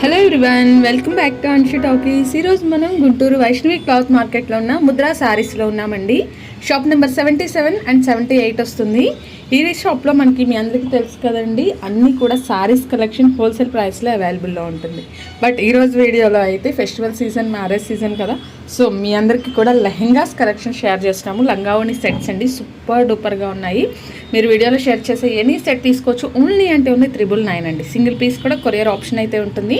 Hello everyone welcome back to Anshi talkies ఈరోజు మనం Guntur Vaishnavi cloth మార్కెట్లో ఉన్న ముద్రా శారీస్లో ఉన్నామండి. Shop number seventy seven and seventy eight వస్తుంది. ఈ షాప్లో మనకి మీ అందరికీ తెలుసు కదండి అన్నీ కూడా శారీస్ కలెక్షన్ హోల్సేల్ ప్రైస్లో అవైలబుల్లో ఉంటుంది. బట్ ఈరోజు వీడియోలో అయితే ఫెస్టివల్ సీజన్ మ్యారేజ్ సీజన్ కదా. సో మీ అందరికీ కూడా లెహెంగాస్ కలెక్షన్ షేర్ చేస్తున్నాము లంగావణి సెట్స్ అండి సూపర్ డూపర్గా ఉన్నాయి. మీరు వీడియోలో షేర్ చేసే ఎనీ సెట్ తీసుకోవచ్చు. ఓన్లీ అంటే ఉంది త్రిబుల్ నైన్ అండి. సింగిల్ పీస్ కూడా కొరియర్ ఆప్షన్ అయితే ఉంటుంది.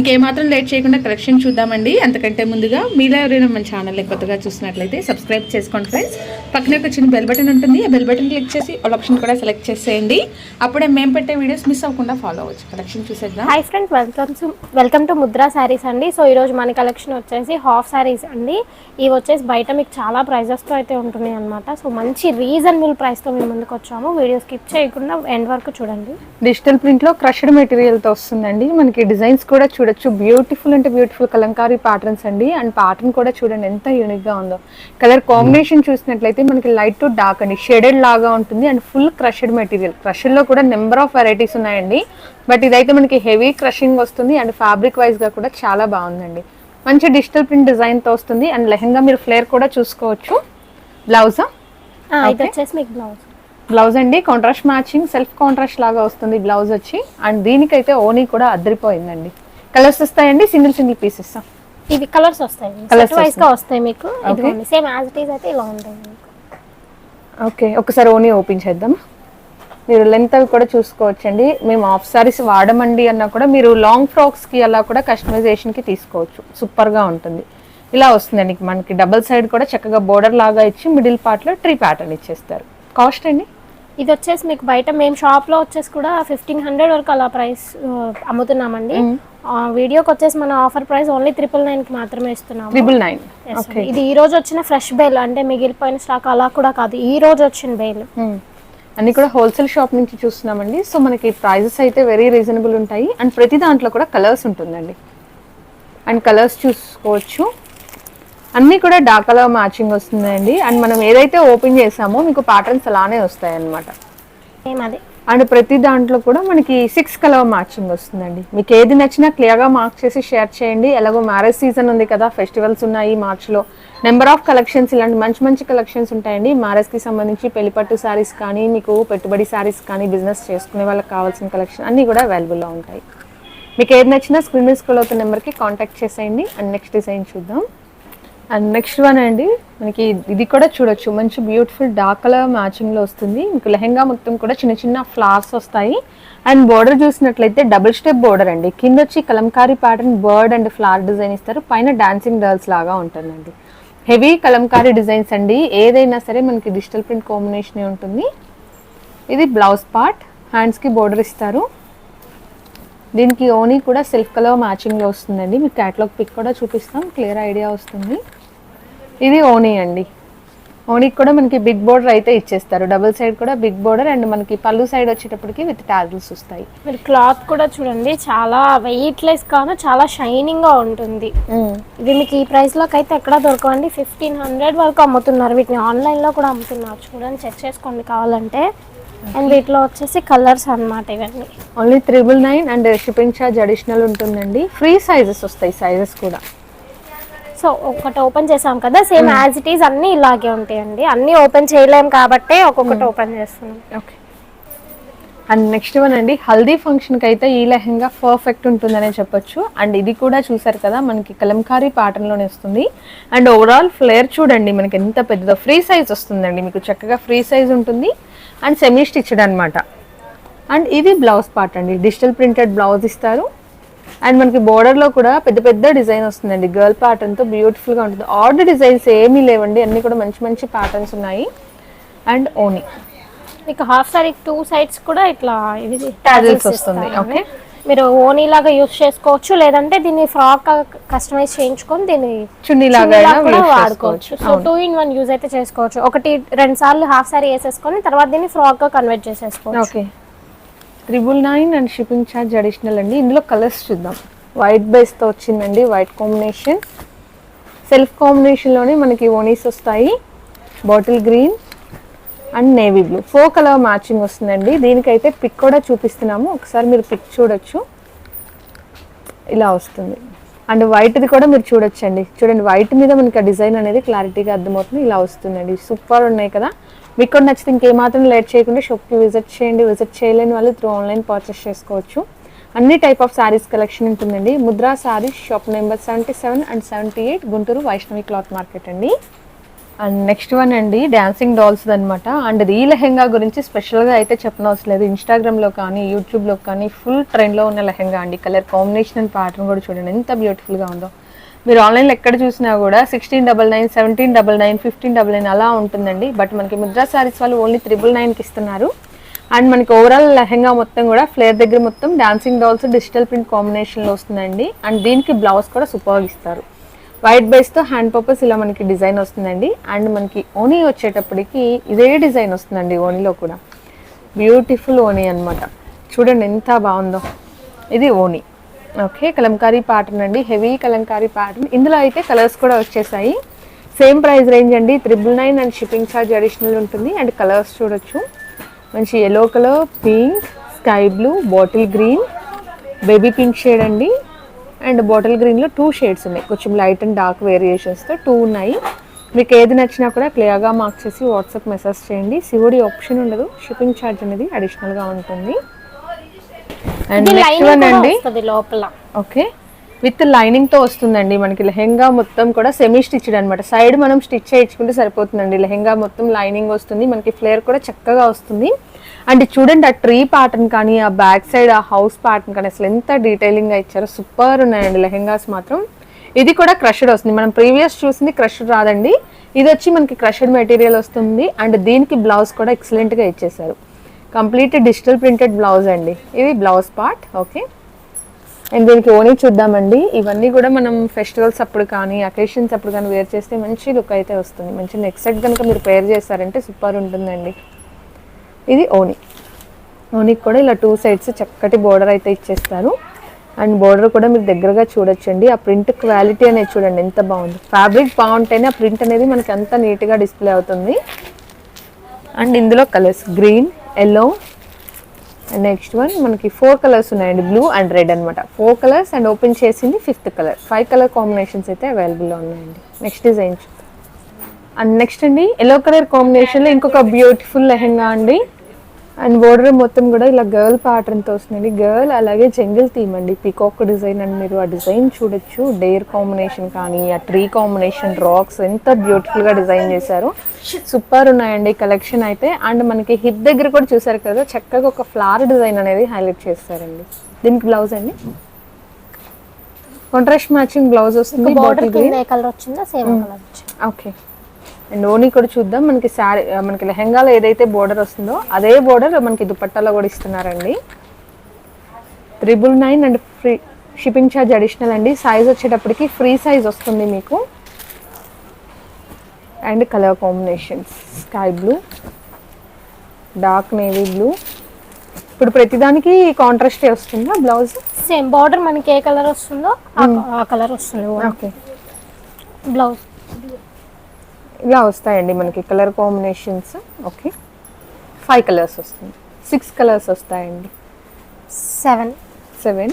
ఇంకేమాత్రం లేట్ చేయకుండా కలెక్షన్ చూద్దామండి. అంతకంటే ముందుగా మీలో ఎవరైనా మన ఛానల్ని కొత్తగా చూసినట్లయితే సబ్స్క్రైబ్ చేసుకోండి ఫ్రెండ్స్. పక్కనే ఒక చిన్న బెల్ బటన్ ఉంటుంది. ఆ బెల్ బటన్ క్లిక్ చేసి ఆల్ ఆప్షన్ కూడా సెలెక్ట్ చేసేయండి. అప్పుడే మేము పెట్టే వీడియోస్ మిస్ అవ్వకుండా ఫాలో అవ్వచ్చు. కలెక్షన్ చూసేద్దాం. Hi friends welcome to welcome to Mudra Sarees అండి. సో ఈరోజు మన కలెక్షన్ వచ్చేసి హాఫ్ శారీస్ అండి. ఇవి వచ్చేసి బయట మీకు చాలా ప్రైజెస్తో అయితే ఉంటున్నాయి అనమాట సో మంచి రీజనబుల్ ప్రైస్తో మేము ముందుకు వచ్చాము. వీడియో స్కిప్ చేయకుండా ఎండ్ వరకు చూడండి. డిజిటల్ ప్రింట్లో క్రష్డ్ మెటీరియల్తో వస్తుందండి. మనకి డిజైన్స్ కూడా చూడొచ్చు. బ్యూటిఫుల్ అంటే బ్యూటిఫుల్ కలంకారీ ప్యాటర్న్స్ అండి. అండ్ ప్యాటర్న్ కూడా చూడండి ఎంత యూనిక్గా ఉందో. కలర్ కాంబినేషన్ చూసినట్లయితే మనకి లైట్ టు డార్క్ అండి షేడెడ్ లాగా ఉంటుంది అండ్ ఫుల్ క్రష్డ్ మెటీరియల్ క్రష్డ్లో కూడా నెంబర్ ఆఫ్ వెరైటీస్ ఉన్నాయండి. బట్ ఇదైతే మనకి హెవీ క్రషింగ్ వస్తుంది అండ్ ఫ్యాబ్రిక్ వైజ్గా కూడా చాలా బాగుందండి. మంచి డిజిటల్ ప్రింట్ డిజైన్తో వస్తుంది అండ్ లెహంగా మీరు ఫ్లేర్ కూడా చూసుకోవచ్చు. బ్లౌజా ఇది. వచ్చేసి మీకు బ్లౌజ్ బ్లౌజ్ అండి. కాంట్రాస్ట్ మ్యాచింగ్ సెల్ఫ్ కాంట్రాస్ట్ లాగా వస్తుంది బ్లౌజ్ వచ్చి. అండ్ దీనికైతే ఓనీ కూడా అద్దరిపోయిందండి. కలర్స్ వస్తాయండి? సింగిల్ సింగిల్ పీస్ ఇస్తాం ఇవి కలర్స్ వస్తాయి సెట్ వైస్గా వస్తాయి. మీకు. సేమ్ యాజ్ ఇట్ ఈస్ అయితే ఇలా ఉంటాయి మీకు ఓకే ఒకసారి ఓనీ ఓపెన్ చేద్దాం. మీరు లెంత్ అవి కూడా చూసుకోవచ్చండి. మేము ఆఫ్ సారీస్ వాడమండి అన్నా కూడా మీరు లాంగ్ ఫ్రాక్స్కి అలా కూడా కస్టమైజేషన్కి తీసుకోవచ్చు. సూపర్గా ఉంటుంది. ఇలా వస్తుందండి. మనకి డబల్ సైడ్ కూడా చక్కగా బోర్డర్ లాగా ఇచ్చి మిడిల్ పార్ట్లో ట్రీ ప్యాటర్న్ ఇచ్చేస్తారు. కాస్ట్ అండి? ఇది వచ్చేసి మీకు బయట మేము షాప్లో వచ్చేసి కూడా ఫిఫ్టీన్ హండ్రెడ్ వరకు అలా ప్రైస్ అమ్ముతున్నామండి. వీడియోకి వచ్చేసి మన ఆఫర్ ప్రైస్ ఓన్లీ ట్రిపుల్ నైన్కి మాత్రమే ఇస్తున్నాము. ట్రిపుల్ నైన్ ఇది ఈ రోజు వచ్చిన ఫ్రెష్ బేల్ అంటే మిగిలిపోయిన స్టాక్ అలా కూడా కాదు. ఈ రోజు వచ్చిన బేల్ అన్ని కూడా హోల్సేల్ షాప్ నుంచి చూస్తున్నామండి. సో మనకి ప్రైజెస్ అయితే వెరీ రీజనబుల్ ఉంటాయి. అండ్ ప్రతి దాంట్లో కూడా కలర్స్ ఉంటుందండి. అండ్ కలర్స్ చూసుకోవచ్చు. అన్నీ కూడా డార్క్ కలర్ మ్యాచింగ్ వస్తుందండి. అండ్ మనం ఏదైతే ఓపెన్ చేసామో మీకు ప్యాటర్న్స్ అలానే వస్తాయి అన్నమాట సేమ్ అదే. అండ్ ప్రతి దాంట్లో కూడా మనకి సిక్స్ కలర్ మ్యాచింగ్ వస్తుందండి. మీకు ఏది నచ్చినా క్లియర్గా మార్క్ చేసి షేర్ చేయండి. ఎలాగో మ్యారేజ్ సీజన్ ఉంది కదా ఫెస్టివల్స్ ఉన్నాయి మార్చ్లో. నెంబర్ ఆఫ్ కలెక్షన్స్ ఇలాంటి మంచి మంచి కలెక్షన్స్ ఉంటాయండి. మ్యారేజ్కి సంబంధించి పెళ్ళిపట్టు శారీస్ కానీ మీకు పెట్టుబడి శారీస్ కానీ బిజినెస్ చేసుకునే వాళ్ళకి కావాల్సిన కలెక్షన్ అన్నీ కూడా అవైలబుల్లో ఉంటాయి. మీకు ఏది నచ్చినా స్క్రీన్ మీద స్కూల్ అవుతున్న నెంబర్కి కాంటాక్ట్ చేసేయండి. అండ్ నెక్స్ట్ డిజైన్ చూద్దాం. అండ్ నెక్స్ట్ వన్ అండి మనకి ఇది కూడా చూడొచ్చు. మంచి బ్యూటిఫుల్ డార్క్ కలర్ మ్యాచింగ్లో వస్తుంది. మీకు లెహెంగా మొత్తం కూడా చిన్న చిన్న ఫ్లవర్స్ వస్తాయి. అండ్ బోర్డర్ చూసినట్లయితే డబుల్ స్టెప్ బోర్డర్ అండి. కింద వచ్చి Kalamkari pattern bird and flower design ఇస్తారు. పైన డాన్సింగ్ డర్ల్స్ లాగా ఉంటుందండి. హెవీ కలంకారీ డిజైన్స్ అండి. ఏదైనా సరే మనకి డిజిటల్ ప్రింట్ కాంబినేషన్ ఉంటుంది. ఇది బ్లౌజ్ పార్ట్ హ్యాండ్స్కి బోర్డర్ ఇస్తారు. దీనికి ఓనీ కూడా సెల్ఫ్ కలర్ మ్యాచింగ్లో వస్తుందండి. మీకు క్యాట్లాగ్ పిక్ కూడా చూపిస్తాం. క్లియర్ ఐడియా వస్తుంది. ఇది ఓనీ అండి. ఓనీకి కూడా మనకి బిగ్ బోర్డర్ అయితే ఇచ్చేస్తారు. డబుల్ సైడ్ కూడా బిగ్ బోర్డర్ అండ్ మనకి పళ్ళు సైడ్ వచ్చేటప్పటికి విత్ టాజిల్స్ వస్తాయి. మీరు క్లాత్ కూడా చూడండి. చాలా వెయిట్ లెస్ కాను చాలా షైనింగ్గా ఉంటుంది ఇది మీకు ఈ ప్రైస్లోకి అయితే ఎక్కడ దొరకవండి. ఫిఫ్టీన్ హండ్రెడ్ వరకు అమ్ముతున్నారు. వీటిని ఆన్లైన్లో కూడా అమ్ముతున్నారు. చూడండి చెక్ చేసుకోండి కావాలంటే. అండ్ వీటిలో వచ్చేసి కలర్స్ అన్నమాట ఇవన్నీ. Only triple nine and shipping charge additional ఉంటుందండి. ఫ్రీ సైజెస్ వస్తాయి సైజెస్ కూడా. సో ఒకటి ఓపెన్ చేసాం కదా సేమ్ యాజ్ ఇట్ ఈస్ అన్ని ఇలాగే ఉంటాయండి. అన్ని ఓపెన్ చేయలేం కాబట్టి ఒక్కొక్కటి ఓపెన్ చేస్తున్నాం. ఓకే అండ్ నెక్స్ట్ వన్ అండి హల్దీ ఫంక్షన్కి అయితే ఈ లెహంగా పర్ఫెక్ట్ ఉంటుందనే చెప్పొచ్చు. అండ్ ఇది కూడా చూసారు కదా మనకి కలంకారీ ప్యాటర్న్లోనే వస్తుంది. అండ్ ఓవరాల్ ఫ్లేర్ చూడండి మనకి ఎంత పెద్దదో ఫ్రీ సైజ్ వస్తుందండి. మీకు చక్కగా ఫ్రీ సైజ్ ఉంటుంది. అండ్ సెమీ స్టిచ్డ్ అనమాట అండ్ ఇది బ్లౌజ్ పార్ట్ అండి డిజిటల్ ప్రింటెడ్ బ్లౌజ్ ఇస్తారు. అండ్ మనకి బోర్డర్లో కూడా పెద్ద పెద్ద డిజైన్ వస్తుందండి. గర్ల్ ప్యాటర్న్తో బ్యూటిఫుల్గా ఉంటుంది. ఆర్డర్ డిజైన్స్ ఏమీ లేవండి అన్నీ కూడా మంచి మంచి ప్యాటర్న్స్ ఉన్నాయి. అండ్ ఓనీ. మీకు హాఫ్ సారీ టూ సైడ్స్ కూడా ఇట్లా ఇది tassels వస్తుంది, okay. మీరు ఓనీ లాగా యూస్ చేసుకోవచ్చు లేదంటే దీన్ని ఫ్రాక్ కస్టమైజ్ చేయించుకొని దీన్ని చున్నీ లాగా కూడా వాడుకోవచ్చు. So. Two in one use అయితే చేసుకోవచ్చు. ఒకటి రెండు సార్లు హాఫ్ సారీ వేసేసుకొని తర్వాత దీన్ని ఫ్రాక్గా కన్వర్ట్ చేసేసుకోవచ్చు. Okay triple nine and shipping charge additional అండి. ఇందులో కలర్స్ చూద్దాం. వైట్ బేస్తో వచ్చిందండి. వైట్ కాంబినేషన్ సెల్ఫ్ కాంబినేషన్లోనే మనకి ఓనీస్ వస్తాయి. Bottle green and navy blue. Four colour matching వస్తుందండి. దీనికైతే పిక్ కూడా చూపిస్తున్నాము. ఒకసారి మీరు పిక్ చూడొచ్చు. ఇలా వస్తుంది. అండ్ వైట్ది కూడా మీరు చూడొచ్చండి. చూడండి వైట్ మీద మనకి ఆ డిజైన్ అనేది క్లారిటీగా అర్థమవుతుంది. ఇలా వస్తుందండి. సూపర్ ఉన్నాయి కదా. మీకు కూడా నచ్చితే ఇంకేమాత్రం లేట్ చేయకుండా షాప్కి విజిట్ చేయండి. విజిట్ చేయలేని వాళ్ళు త్రూ ఆన్లైన్ పర్చేస్ చేసుకోవచ్చు. అన్ని టైప్ ఆఫ్ శారీస్ కలెక్షన్ ఉంటుందండి. Mudra Sarees shop number seventy seven and seventy eight Guntur Vaishnavi cloth market అండి. అండ్ నెక్స్ట్ వన్ అండి డాన్సింగ్ డాల్స్ అనమాట అండ్ ఈ లెహెంగా గురించి స్పెషల్గా అయితే చెప్పనవసరం లేదు ఇన్స్టాగ్రామ్లో కానీ యూట్యూబ్లో కానీ ఫుల్ ట్రెండ్లో ఉన్న లెహెంగా అండి. కలర్ కాంబినేషన్ అండ్ ప్యాటర్న్ కూడా చూడండి ఎంత బ్యూటిఫుల్గా ఉందో. మీరు ఆన్లైన్లో ఎక్కడ చూసినా కూడా sixteen double nine seventeen double nine fifteen double nine అలా ఉంటుందండి. బట్ మనకి ముద్రా శారీస్ వాళ్ళు ఓన్లీ త్రిబుల్ నైన్కి ఇస్తున్నారు. అండ్ మనకి ఓవరాల్ లెహెంగా మొత్తం కూడా ఫ్లేర్ దగ్గర మొత్తం డాన్సింగ్ డాల్స్ డిజిటల్ ప్రింట్ కాంబినేషన్లో వస్తుందండి. అండ్ దీనికి బ్లౌజ్ కూడా సూపర్గా ఇస్తారు. వైట్ బేస్తో హ్యాండ్ పర్పస్ ఇలా మనకి డిజైన్ వస్తుందండి. అండ్ మనకి ఓనీ వచ్చేటప్పటికి ఇదే డిజైన్ వస్తుందండి ఓనీలో కూడా. బ్యూటిఫుల్ ఓనీ అన్నమాట. చూడండి ఎంత బాగుందో. ఇది ఓనీ. ఓకే కలంకారీ ప్యాటర్న్ అండి. Heavy Kalamkari pattern. ఇందులో అయితే కలర్స్ కూడా వచ్చేసాయి. సేమ్ ప్రైస్ రేంజ్ అండి. Triple nine and shipping charge additional ఉంటుంది. అండ్ కలర్స్ చూడొచ్చు. మంచి yellow colour pink sky blue bottle green baby pink shade అండి. అండ్ బాటిల్ గ్రీన్లో టూ షేడ్స్ ఉన్నాయి. కొంచెం లైట్ అండ్ డార్క్ వేరియేషన్స్తో టూ ఉన్నాయి. మీకు ఏది నచ్చినా కూడా క్లియర్గా మార్క్ చేసి వాట్సాప్ మెసేజ్ చేయండి. సివోడి ఆప్షన్ ఉండదు. షిప్పింగ్ ఛార్జ్ అనేది అడిషనల్గా ఉంటుంది. అండ్ నెక్స్ట్ వన్ అండి. లోపల. ఓకే. విత్ లైనింగ్తో వస్తుందండి. మనకి లెహెంగా మొత్తం కూడా సెమీ స్టిచ్డ్ అనమాట సైడ్ మనం స్టిచ్ చేయించుకుంటే సరిపోతుందండి. లెహెంగా మొత్తం లైనింగ్ వస్తుంది. మనకి ఫ్లేర్ కూడా చక్కగా వస్తుంది. అండ్ చూడండి ఆ ట్రీ ప్యాటర్న్ కానీ ఆ బ్యాక్ సైడ్ ఆ హౌస్ ప్యాటర్న్ కానీ అసలు ఎంత డీటెయిలింగ్గా ఇచ్చారో సూపర్ ఉన్నాయండి లెహెంగాస్ మాత్రం. ఇది కూడా క్రషడ్ వస్తుంది. మనం ప్రీవియస్ చూసింది క్రషడ్ రాదండి. ఇది వచ్చి మనకి క్రషడ్ మెటీరియల్ వస్తుంది. అండ్ దీనికి బ్లౌజ్ కూడా ఎక్సలెంట్గా ఇచ్చేసారు కంప్లీట్ డిజిటల్ ప్రింటెడ్ బ్లౌజ్ అండి. ఇది బ్లౌజ్ పార్ట్ ఓకే అండ్ దీనికి ఓనీ చూద్దామండి. ఇవన్నీ కూడా మనం ఫెస్టివల్స్ అప్పుడు కానీ అకేషన్స్ అప్పుడు కానీ వేర్ చేస్తే మంచి లుక్ అయితే వస్తుంది. మంచి నెక్స్ట్ సెట్ కనుక మీరు పేర్ చేస్తారంటే సూపర్ ఉంటుందండి. ఇది ఓని. ఓనికి కూడా ఇలా టూ సైడ్స్ చక్కటి బోర్డర్ అయితే ఇచ్చేస్తారు. అండ్ బోర్డర్ కూడా మీరు దగ్గరగా చూడొచ్చండి. ఆ ప్రింట్ క్వాలిటీ అనేది చూడండి ఎంత బాగుంది. ఫ్యాబ్రిక్ బాగుంటేనే ఆ ప్రింట్ అనేది మనకి అంత నీట్గా డిస్ప్లే అవుతుంది. అండ్ ఇందులో colours green yellow and next one మనకి ఫోర్ కలర్స్ ఉన్నాయండి బ్లూ అండ్ రెడ్ అనమాట ఫోర్ కలర్స్ అండ్ ఓపెన్ చేసింది fifth colour. Five colour combinations అయితే అవైలబుల్లో ఉన్నాయండి. నెక్స్ట్ డిజైన్ అండ్ నెక్స్ట్ అండి ఎల్లో కలర్ కాంబినేషన్లో ఇంకొక బ్యూటిఫుల్ లెహెంగా అండి. అండ్ బోర్డర్ మొత్తం కూడా ఇలా గర్ల్ ప్యాటర్న్తో వస్తుందండి. గర్ల్ అలాగే జంగిల్ థీమ్ అండి. పికాక్ డిజైన్ అండ్ మీరు ఆ డిజైన్ చూడొచ్చు. డేర్ కాంబినేషన్ కానీ ఆ ట్రీ కాంబినేషన్ రాక్స్ ఎంత బ్యూటిఫుల్గా డిజైన్ చేశారు. సూపర్ ఉన్నాయండి కలెక్షన్ అయితే. అండ్ మనకి హిప్ దగ్గర కూడా చూసారు కదా చక్కగా ఒక ఫ్లవర్ డిజైన్ అనేది హైలైట్ చేస్తారండి. దీనికి బ్లౌజ్ అండి. కాంట్రాస్ట్ మ్యాచింగ్ బ్లౌజ్ వస్తుంది. బార్డర్ బాటిల్ కింద ఏ కలర్ వచ్చిందో సేమ్ కలర్ వచ్చింది. ఓకే అండ్ ఓనీ కూడా చూద్దాం మనకి శారీ మనకి లెహెంగాలో ఏదైతే బోర్డర్ వస్తుందో అదే బోర్డర్ మనకి దుపట్టాలో కూడా ఇస్తున్నారండి. Triple nine and free shipping charge additional అండి. సైజ్ వచ్చేటప్పటికి ఫ్రీ సైజ్ వస్తుంది మీకు. And colour combinations sky blue dark navy blue ఇప్పుడు ప్రతిదానికి కాంట్రాస్ట్ వస్తుందా బ్లౌజ్ సేమ్ బార్డర్ మనకి ఏ కలర్ వస్తుందో ఆ కలర్ వస్తుంది ఓకే బ్లౌజ్ ఇలా వస్తాయండి మనకి colour combinations. Okay. Five colours వస్తుంది. సిక్స్ కలర్స్ వస్తాయండి. సెవెన్. సెవెన్.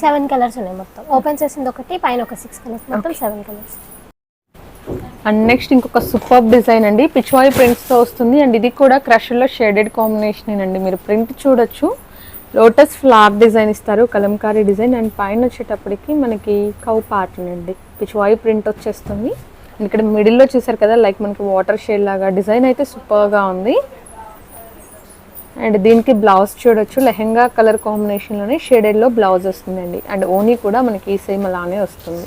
సెవెన్ కలర్స్ ఉన్నాయి మొత్తం. ఓపెన్ చేసింది ఒకటి పైన ఒక సిక్స్ కలర్స్. మొత్తం సెవెన్ కలర్స్. అండ్ నెక్స్ట్ ఇంకొక సూపర్ డిజైన్ అండి. పిచ్వాయి ప్రింట్స్తో వస్తుంది. అండ్ ఇది కూడా క్రష్లో షేడెడ్ కాంబినేషన్ అండి మీరు ప్రింట్ చూడొచ్చు. లోటస్ ఫ్లవర్ డిజైన్ ఇస్తారు. కలంకారీ డిజైన్. అండ్ పైన వచ్చేటప్పటికి మనకి కౌ ప్యాటర్న్ అండి. పిచ్వాయి ప్రింట్ వచ్చేస్తుంది. ఇక్కడ మిడిల్లో చూసారు కదా లైక్ మనకి వాటర్ షేడ్ లాగా డిజైన్ అయితే సూపర్గా ఉంది. అండ్ దీనికి బ్లౌజ్ చూడొచ్చు లెహెంగా కలర్ కాంబినేషన్లోనే షేడెడ్లో బ్లౌజ్ వస్తుందండి. అండ్ ఓనీ కూడా మనకి సేమ్ అలానే వస్తుంది.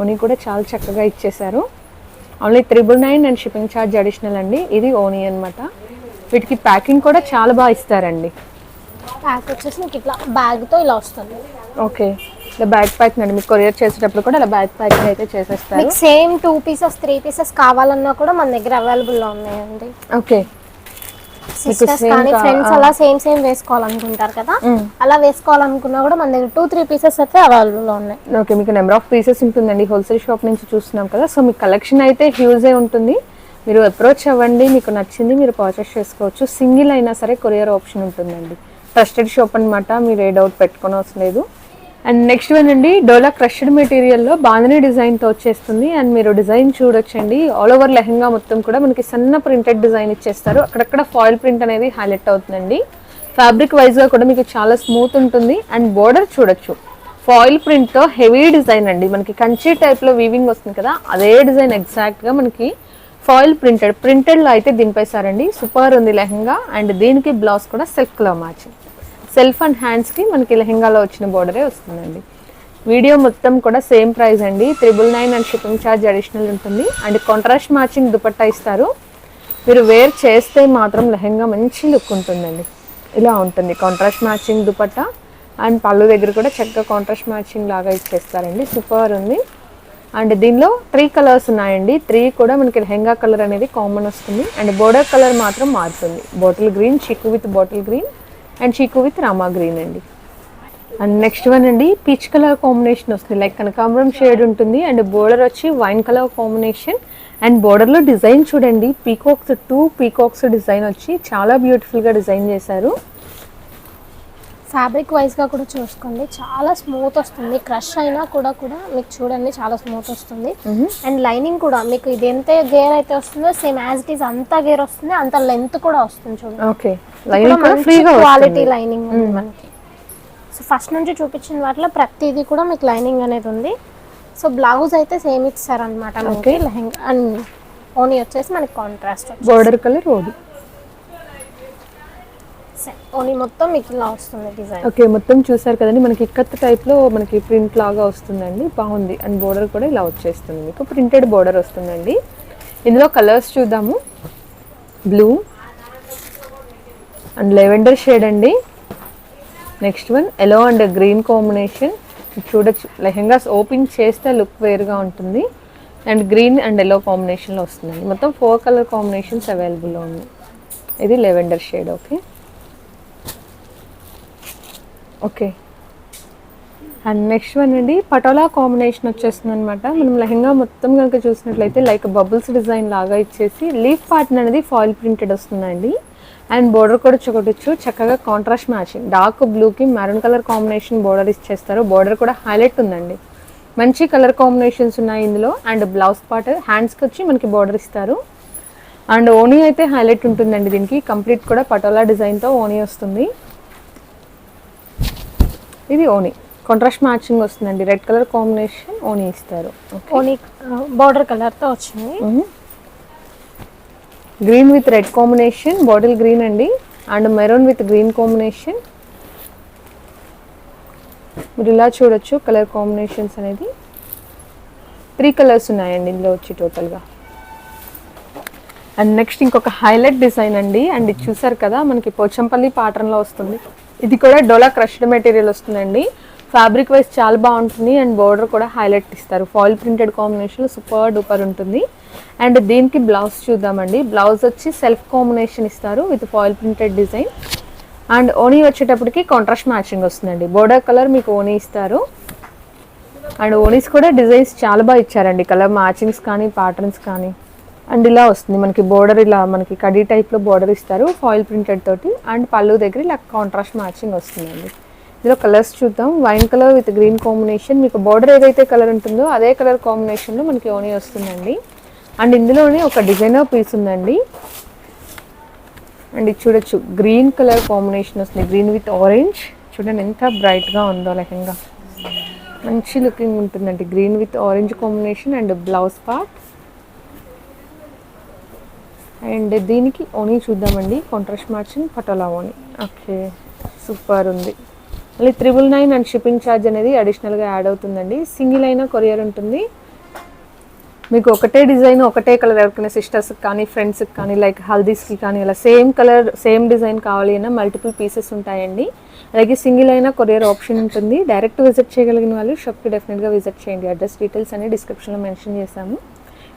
ఓనీ కూడా చాలా చక్కగా ఇచ్చేశారు. Only triple nine and shipping charge additional అండి. ఇది ఓనీ అన్నమాట. వీటికి ప్యాకింగ్ కూడా చాలా బాగా ఇస్తారండి. ప్యాక్ వచ్చేసి మీకు ఇట్లా bag తో ఇలా వస్తుంది. ఓకే ఇలా బ్యాగ్ ప్యాకింగ్ అండి మీకు కొరియర్ చేసేటప్పుడు కూడా ఇలా బ్యాగ్ ప్యాకింగ్ అయితే చేసేస్తారు. మీకు same two pieces three pieces కావాలన్నా కూడా మన దగ్గర అవైలబుల్లో ఉన్నాయండి. ఓకే. సిస్టర్స్ కానీ ఫ్రెండ్స్ అలా సేమ్ సేమ్ వేసుకోవాలనుకుంటారు కదా. అలా వేసుకోవాలనుకున్నా కూడా మన దగ్గర టూ త్రీ పీసెస్ అయితే అవైలబుల్ ఉన్నాయి. ఓకే మీకు నెంబర్ ఆఫ్ పీసెస్ ఉంటుందండి. హోల్సేల్ షాప్ నుంచి చూస్తున్నాం కదా. సో మీ కలెక్షన్ అయితే హ్యూజే ఉంటుంది. మీరు అప్రోచ్ అవ్వండి మీకు నచ్చింది మీరు పర్చేస్ చేసుకోవచ్చు. సింగిల్ అయినా సరే కొరియర్ ఆప్షన్ ఉంటుందండి. ట్రస్టెడ్ షాప్ అన్నమాట మీరు ఏ డౌట్ పెట్టుకోని అవసరం లేదు. అండ్ నెక్స్ట్ వన్ అండి డోలా క్రష్డ్ మెటీరియల్లో బాంధనీ డిజైన్తో వచ్చేస్తుంది. అండ్ మీరు డిజైన్ చూడొచ్చండి. ఆల్ ఓవర్ లెహంగా మొత్తం కూడా మనకి సన్న ప్రింటెడ్ డిజైన్ ఇచ్చేస్తారు. అక్కడక్కడ ఫాయిల్ ప్రింట్ అనేది హైలైట్ అవుతుందండి. ఫ్యాబ్రిక్ వైజ్గా కూడా మీకు చాలా స్మూత్ ఉంటుంది. అండ్ బోర్డర్ చూడొచ్చు. ఫాయిల్ ప్రింట్తో హెవీ డిజైన్ అండి. మనకి కంచి టైప్లో వీవింగ్ వస్తుంది కదా అదే డిజైన్ ఎగ్జాక్ట్గా మనకి ఫాయిల్ ప్రింటెడ్ ప్రింటెడ్లో అయితే దింపేశారండి. సూపర్ ఉంది లెహంగా. అండ్ దీనికి బ్లౌజ్ కూడా సిల్క్లో మ్యాచింగ్ సెల్ఫ్ అండ్ హ్యాండ్స్కి మనకి లెహెంగాలో వచ్చిన బోర్డరే వస్తుందండి. వీడియో మొత్తం కూడా సేమ్ ప్రైస్ అండి. Triple nine and shipping charge additional ఉంటుంది. అండ్ కాంట్రాస్ట్ మ్యాచింగ్ దుపట్టా ఇస్తారు. మీరు వేర్ చేస్తే మాత్రం లెహెంగా మంచి లుక్ ఉంటుందండి. ఇలా ఉంటుంది కాంట్రాస్ట్ మ్యాచింగ్ దుపట్టా. అండ్ పళ్ళు దగ్గర కూడా చక్కగా కాంట్రాస్ట్ మ్యాచింగ్ లాగా ఇచ్చేస్తారండి. సూపర్ ఉంది. అండ్ దీనిలో త్రీ కలర్స్ ఉన్నాయండి. త్రీ కూడా మనకి లెహెంగా కలర్ అనేది కామన్ వస్తుంది. అండ్ బోర్డర్ కలర్ మాత్రం మారుతుంది. బాటిల్ గ్రీన్ చిక్కు విత్ బాటిల్ గ్రీన్. అండ్ చీకు విత్ రామా గ్రీన్ అండి. అండ్ నెక్స్ట్ వన్ అండి పీచ్ కలర్ కాంబినేషన్ వస్తుంది. లైక్ కనకాంబరం షేడ్ ఉంటుంది అండ్ బోర్డర్ వచ్చి వైన్ కలర్ కాంబినేషన్ అండ్ బోర్డర్లో డిజైన్ చూడండి పీకాక్స్ టూ పీకాక్స్ డిజైన్ వచ్చి చాలా బ్యూటిఫుల్గా డిజైన్ చేశారు. ఫ్యాబ్రిక్ వైజ్గా కూడా చూసుకోండి. చాలా స్మూత్ వస్తుంది. క్రష్ అయినా కూడా కూడా మీకు చూడండి చాలా స్మూత్ వస్తుంది. అండ్ లైనింగ్ కూడా మీకు ఇది ఎంత గేర్ అయితే వస్తుందో సేమ్ యాజ్ ఇట్ ఈస్ అంత గేర్ వస్తుంది. అంత లెంత్ కూడా వస్తుంది చూడండి. ఓకే. క్వాలిటీ లైనింగ్ ఉంది మనకి. సో ఫస్ట్ నుంచి చూపించిన వాటిలో ప్రతిదీ కూడా మీకు లైనింగ్ అనేది ఉంది. సో బ్లౌజ్ అయితే సేమ్ ఇచ్చారనమాట మనకి లెహంగా అండ్ ఓనీ వచ్చేసి మనకి కాంట్రాస్ట్ బోర్డర్ కలర్ ఓడి. ఓనీ మొత్తం మీకు ఇలా వస్తుంది డిజైన్. ఓకే మొత్తం చూసారు కదండి మనకి ఇక్కత్ టైప్లో మనకి ప్రింట్ లాగా వస్తుందండి బాగుంది. అండ్ బోర్డర్ కూడా ఇలా వచ్చేస్తుంది మీకు. ప్రింటెడ్ బోర్డర్ వస్తుందండి. ఇందులో కలర్స్ చూద్దాము. బ్లూ అండ్ లెవెండర్ షేడ్ అండి. Next one yellow and green combination చూడొచ్చు. లెహెంగాస్ ఓపెన్ చేస్తే లుక్ వేరుగా ఉంటుంది. అండ్ గ్రీన్ అండ్ ఎల్లో కాంబినేషన్లో వస్తుందండి. మొత్తం ఫోర్ కలర్ కాంబినేషన్స్ అవైలబుల్లో ఉన్నాయి. ఇది lavender shade okay okay. And next one అండి పటోలా కాంబినేషన్ వచ్చేస్తుంది అనమాట మనం లెహంగా మొత్తం కనుక చూసినట్లయితే లైక్ బబుల్స్ డిజైన్ లాగా ఇచ్చేసి లీఫ్ పార్ట్ అనేది ఫాయిల్ ప్రింటెడ్ వస్తుందండి. అండ్ బోర్డర్ కూడా చూడొచ్చు చక్కగా కాంట్రాస్ట్ మ్యాచింగ్ డార్క్ బ్లూకి మెరూన్ కలర్ కాంబినేషన్ బోర్డర్ ఇచ్చేస్తారు. బోర్డర్ కూడా హైలైట్ ఉందండి. మంచి కలర్ కాంబినేషన్స్ ఉన్నాయి ఇందులో. అండ్ బ్లౌజ్ పార్ట్ హ్యాండ్స్కి వచ్చి మనకి బోర్డర్ ఇస్తారు. అండ్ ఓనీ అయితే హైలైట్ ఉంటుందండి దీనికి. కంప్లీట్ కూడా పటోలా డిజైన్తో ఓనీ వస్తుంది. ఇది ఓనీ. కాంట్రాస్ట్ మ్యాచింగ్ వస్తుందండి. రెడ్ కలర్ కాంబినేషన్ ఓనీ ఇస్తారు. ఓనీ బార్డర్ కలర్తో వచ్చింది. Green with red combination bottle green అండి. And maroon with green combination మీరు ఇలా చూడొచ్చు కలర్ కాంబినేషన్స్ అనేది. త్రీ కలర్స్ ఉన్నాయండి ఇందులో వచ్చి టోటల్గా అండ్ నెక్స్ట్ ఇంకొక హైలైట్ డిజైన్ అండి. అండ్ ఇది చూసారు కదా మనకి పోచంపల్లి ప్యాటర్న్లో వస్తుంది. ఇది కూడా డోలా క్రష్డ్ మెటీరియల్ వస్తుందండి. ఫ్యాబ్రిక్ వైజ్ చాలా బాగుంటుంది అండ్ బోర్డర్ కూడా హైలైట్ ఇస్తారు. ఫాయిల్ ప్రింటెడ్ కాంబినేషన్లో సూపర్ డూపర్ ఉంటుంది. అండ్ దీనికి బ్లౌజ్ చూద్దామండి. బ్లౌజ్ వచ్చి సెల్ఫ్ కాంబినేషన్ ఇస్తారు with foil printed design and ఓనీ వచ్చేటప్పటికి కాంట్రాస్ట్ మ్యాచింగ్ వస్తుందండి. బోర్డర్ కలర్ మీకు ఓనీ ఇస్తారు. అండ్ ఓనీస్ కూడా డిజైన్స్ చాలా బాగా ఇచ్చారండి. కలర్ మ్యాచింగ్స్ కానీ ప్యాటర్న్స్ కానీ. అండ్ ఇలా వస్తుంది. మనకి బోర్డర్ ఇలా మనకి కడీ టైప్లో బోర్డర్ ఇస్తారు ఫాయిల్ ప్రింటెడ్ తోటి. అండ్ పళ్ళు దగ్గర ఇలా కాంట్రాస్ట్ మ్యాచింగ్ వస్తుందండి. ఇందులో కలర్స్ చూద్దాం. Wine colour with green combination మీకు బోర్డర్ ఏదైతే కలర్ ఉంటుందో అదే కలర్ కాంబినేషన్లో మనకి ఓనీ వస్తుందండి. అండ్ ఇందులోనే ఒక డిజైనర్ పీస్ ఉందండి. అండ్ ఇది చూడొచ్చు. గ్రీన్ కలర్ కాంబినేషన్ వస్తుంది. గ్రీన్ విత్ ఆరెంజ్ చూడండి ఎంత బ్రైట్గా ఉందో లెహంగా. మంచి లుకింగ్ ఉంటుందండి. Green with orange combination and blouse part and దీనికి ఓనీ చూద్దామండి కాంట్రాస్ట్ మ్యాచింగ్ పటోలా ఓనీ. ఓకే సూపర్ ఉంది. మళ్ళీ triple nine and shipping charge అనేది అడిషనల్గా యాడ్ అవుతుందండి. సింగిల్ అయినా కొరియర్ ఉంటుంది. మీకు ఒకటే డిజైన్ ఒకటే కలర్ ఎవరికైనా సిస్టర్స్కి కానీ ఫ్రెండ్స్కి కానీ లైక్ హల్దీస్కి కానీ ఇలా సేమ్ కలర్ సేమ్ డిజైన్ కావాలి అయినా మల్టిపుల్ పీసెస్ ఉంటాయండి. అలాగే సింగిల్ అయినా కొరియర్ ఆప్షన్ ఉంటుంది. డైరెక్ట్ విజిట్ చేయగలిగిన వాళ్ళు షాప్కి డెఫినెట్గా విజిట్ చేయండి. అడ్రస్ డీటెయిల్స్ అన్ని డిస్క్రిప్షన్లో మెన్షన్ చేశాము.